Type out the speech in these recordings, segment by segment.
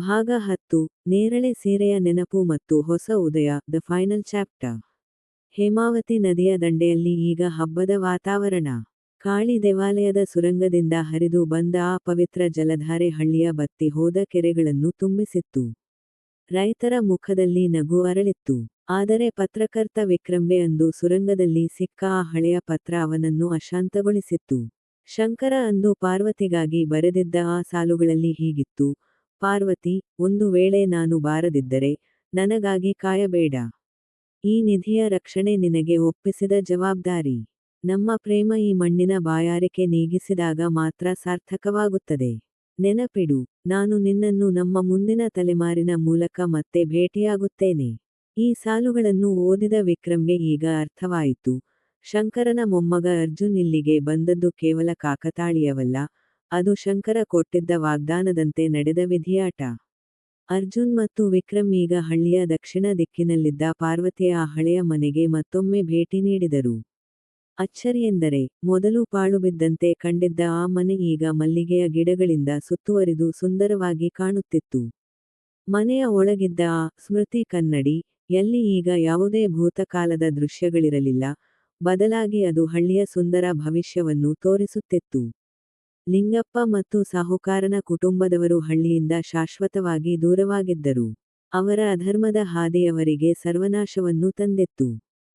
ಭಾಗ ಹತ್ತು, ನೇರಳೆ ಸೀರೆಯ ನೆನಪು ಮತ್ತು ಹೊಸ ಉದಯ, ದ ಫೈನಲ್ ಚಾಪ್ಟರ್. ಹೇಮಾವತಿ ನದಿಯ ದಂಡೆಯಲ್ಲಿ ಈಗ ಹಬ್ಬದ ವಾತಾವರಣ. ಕಾಳಿ ದೇವಾಲಯದ ಸುರಂಗದಿಂದ ಹರಿದು ಬಂದ ಆ ಪವಿತ್ರ ಜಲಧಾರೆ ಹಳ್ಳಿಯ ಬತ್ತಿ ಹೋದ ಕೆರೆಗಳನ್ನು ತುಂಬಿಸಿತ್ತು. ರೈತರ ಮುಖದಲ್ಲಿ ನಗು ಅರಳಿತ್ತು. ಆದರೆ ಪತ್ರಕರ್ತ ವಿಕ್ರಂಬೆ ಅಂದು ಸುರಂಗದಲ್ಲಿ ಸಿಕ್ಕ ಆ ಹಳೆಯ ಪತ್ರ ಅವನನ್ನು ಅಶಾಂತಗೊಳಿಸಿತ್ತು. ಶಂಕರ ಅಂದು ಪಾರ್ವತಿಗಾಗಿ ಬರೆದಿದ್ದ ಆ ಸಾಲುಗಳಲ್ಲಿ ಹೀಗಿತ್ತು ಪಾರ್ವತಿ, ಒಂದು ವೇಳೆ ನಾನು ಬಾರದಿದ್ದರೆ ನನಗಾಗಿ ಕಾಯಬೇಡ. ಈ ನಿಧಿಯ ರಕ್ಷಣೆ ನಿನಗೆ ಒಪ್ಪಿಸಿದ ಜವಾಬ್ದಾರಿ. ನಮ್ಮ ಪ್ರೇಮ ಈ ಮಣ್ಣಿನ ಬಾಯಾರಿಕೆ ನೀಗಿಸಿದಾಗ ಮಾತ್ರ ಸಾರ್ಥಕವಾಗುತ್ತದೆ. ನೆನಪಿಡು, ನಾನು ನಿನ್ನನ್ನು ನಮ್ಮ ಮುಂದಿನ ತಲೆಮಾರಿನ ಮೂಲಕ ಮತ್ತೆ ಭೇಟಿಯಾಗುತ್ತೇನೆ. ಈ ಸಾಲುಗಳನ್ನು ಓದಿದ ವಿಕ್ರಮ್ಗೆ ಈಗ ಅರ್ಥವಾಯಿತು. ಶಂಕರನ ಮೊಮ್ಮಗ ಅರ್ಜುನ್ ಇಲ್ಲಿಗೆ ಬಂದದ್ದು ಕೇವಲ ಕಾಕತಾಳೀಯವಲ್ಲ ಅದು ಶಂಕರ ಕೊಟ್ಟಿದ್ದ ವಾಗ್ದಾನದಂತೆ ನಡೆದ ವಿಧಿಯಾಟ. ಅರ್ಜುನ್ ಮತ್ತು ವಿಕ್ರಮ್ ಈಗ ಹಳ್ಳಿಯ ದಕ್ಷಿಣ ದಿಕ್ಕಿನಲ್ಲಿದ್ದ ಪಾರ್ವತಿಯ ಆ ಹಳೆಯ ಮನೆಗೆ ಮತ್ತೊಮ್ಮೆ ಭೇಟಿ ನೀಡಿದರು. ಅಚ್ಚರಿಯೆಂದರೆ, ಮೊದಲು ಪಾಳುಬಿದ್ದಂತೆ ಕಂಡಿದ್ದ ಆ ಮನೆ ಈಗ ಮಲ್ಲಿಗೆಯ ಗಿಡಗಳಿಂದ ಸುತ್ತುವರಿದು ಸುಂದರವಾಗಿ ಕಾಣುತ್ತಿತ್ತು. ಮನೆಯ ಒಳಗಿದ್ದ ಆ ಸ್ಮೃತಿ ಕನ್ನಡಿ, ಎಲ್ಲಿ ಈಗ ಯಾವುದೇ ಭೂತಕಾಲದ ದೃಶ್ಯಗಳಿರಲಿಲ್ಲ, ಬದಲಾಗಿ ಅದು ಹಳ್ಳಿಯ ಸುಂದರ ಭವಿಷ್ಯವನ್ನು ತೋರಿಸುತ್ತಿತ್ತು. ಲಿಂಗಪ್ಪ ಮತ್ತು ಸಾಹುಕಾರನ ಕುಟುಂಬದವರು ಹಳ್ಳಿಯಿಂದ ಶಾಶ್ವತವಾಗಿ ದೂರವಾಗಿದ್ದರು. ಅವರ ಅಧರ್ಮದ ಹಾದಿಯವರಿಗೆ ಸರ್ವನಾಶವನ್ನು ತಂದಿತ್ತು.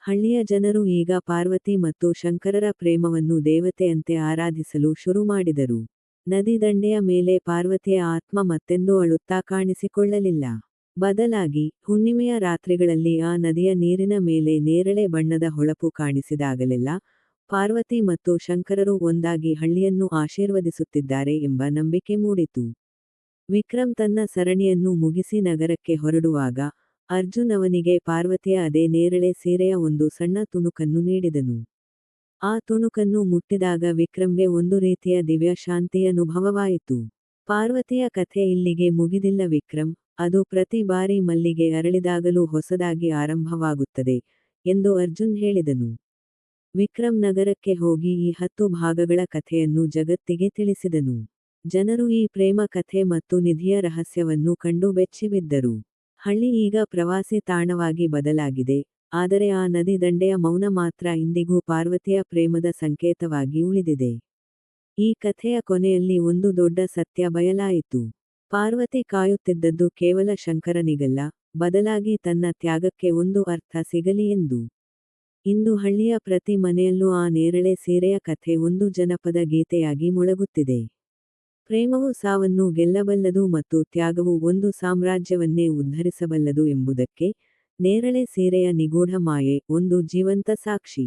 ಹಳ್ಳಿಯ ಜನರು ಈಗ ಪಾರ್ವತಿ ಮತ್ತು ಶಂಕರರ ಪ್ರೇಮವನ್ನು ದೇವತೆಯಂತೆ ಆರಾಧಿಸಲು ಶುರು ಮಾಡಿದರು. ನದಿ ದಂಡೆಯ ಮೇಲೆ ಪಾರ್ವತಿಯ ಆತ್ಮ ಮತ್ತೆಂದೂ ಅಳುತ್ತಾ ಕಾಣಿಸಿಕೊಳ್ಳಲಿಲ್ಲ. ಬದಲಾಗಿ, ಹುಣ್ಣಿಮೆಯ ರಾತ್ರಿಗಳಲ್ಲಿ ಆ ನದಿಯ ನೀರಿನ ಮೇಲೆ ನೇರಳೆ ಬಣ್ಣದ ಹೊಳಪು ಕಾಣಿಸಿದಾಗಲೆಲ್ಲ ಪಾರ್ವತಿ ಮತ್ತು ಶಂಕರರು ಒಂದಾಗಿ ಹಳ್ಳಿಯನ್ನು ಆಶೀರ್ವದಿಸುತ್ತಿದ್ದಾರೆ ಎಂಬ ನಂಬಿಕೆ ಮೂಡಿತು. ವಿಕ್ರಮ್ ತನ್ನ ಸರಣಿಯನ್ನು ಮುಗಿಸಿ ನಗರಕ್ಕೆ ಹೊರಡುವಾಗ ಅರ್ಜುನ್ ಅವನಿಗೆ ಪಾರ್ವತಿಯ ಅದೇ ನೇರಳೆ ಸೀರೆಯ ಒಂದು ಸಣ್ಣ ತುಣುಕನ್ನು ನೀಡಿದನು. ಆ ತುಣುಕನ್ನು ಮುಟ್ಟಿದಾಗ ವಿಕ್ರಮ್ಗೆ ಒಂದು ರೀತಿಯ ದಿವ್ಯ ಶಾಂತಿ ಅನುಭವವಾಯಿತು. ಪಾರ್ವತಿಯ ಕಥೆ ಇಲ್ಲಿಗೆ ಮುಗಿದಿಲ್ಲ ವಿಕ್ರಮ್, ಅದು ಪ್ರತಿ ಬಾರಿ ಮಲ್ಲಿಗೆ ಅರಳಿದಾಗಲೂ ಹೊಸದಾಗಿ ಆರಂಭವಾಗುತ್ತದೆ ಎಂದು ಅರ್ಜುನ್ ಹೇಳಿದನು. ವಿಕ್ರಮ್ ನಗರಕ್ಕೆ ಹೋಗಿ ಈ ಹತ್ತು ಭಾಗಗಳ ಕಥೆಯನ್ನು ಜಗತ್ತಿಗೆ ತಿಳಿಸಿದನು. ಜನರು ಈ ಪ್ರೇಮ ಕಥೆ ಮತ್ತು ನಿಧಿಯ ರಹಸ್ಯವನ್ನು ಕಂಡು ಬೆಚ್ಚಿಬಿದ್ದರು. ಹಳ್ಳಿ ಈಗ ಪ್ರವಾಸಿ ತಾಣವಾಗಿ ಬದಲಾಗಿದೆ, ಆದರೆ ಆ ನದಿ ದಂಡೆಯ ಮೌನ ಮಾತ್ರ ಇಂದಿಗೂ ಪಾರ್ವತಿಯ ಪ್ರೇಮದ ಸಂಕೇತವಾಗಿ ಉಳಿದಿದೆ. ಈ ಕಥೆಯ ಕೊನೆಯಲ್ಲಿ ಒಂದು ದೊಡ್ಡ ಸತ್ಯ ಬಯಲಾಯಿತು. ಪಾರ್ವತಿ ಕಾಯುತ್ತಿದ್ದದ್ದು ಕೇವಲ ಶಂಕರನಿಗಲ್ಲ, ಬದಲಾಗಿ ತನ್ನ ತ್ಯಾಗಕ್ಕೆ ಒಂದು ಅರ್ಥ ಸಿಗಲಿ ಎಂದು. ಇಂದು ಹಳ್ಳಿಯ ಪ್ರತಿ ಮನೆಯಲ್ಲೂ ಆ ನೇರಳೆ ಸೀರೆಯ ಕಥೆ ಒಂದು ಜನಪದ ಗೀತೆಯಾಗಿ ಮೊಳಗುತ್ತಿದೆ. ಪ್ರೇಮವು ಸಾವನ್ನು ಗೆಲ್ಲಬಲ್ಲದು ಮತ್ತು ತ್ಯಾಗವು ಒಂದು ಸಾಮ್ರಾಜ್ಯವನ್ನೇ ಉದ್ಧರಿಸಬಲ್ಲದು ಎಂಬುದಕ್ಕೆ ನೇರಳೆ ಸೀರೆಯ ನಿಗೂಢ ಮಾಯೆ ಒಂದು ಜೀವಂತ ಸಾಕ್ಷಿ.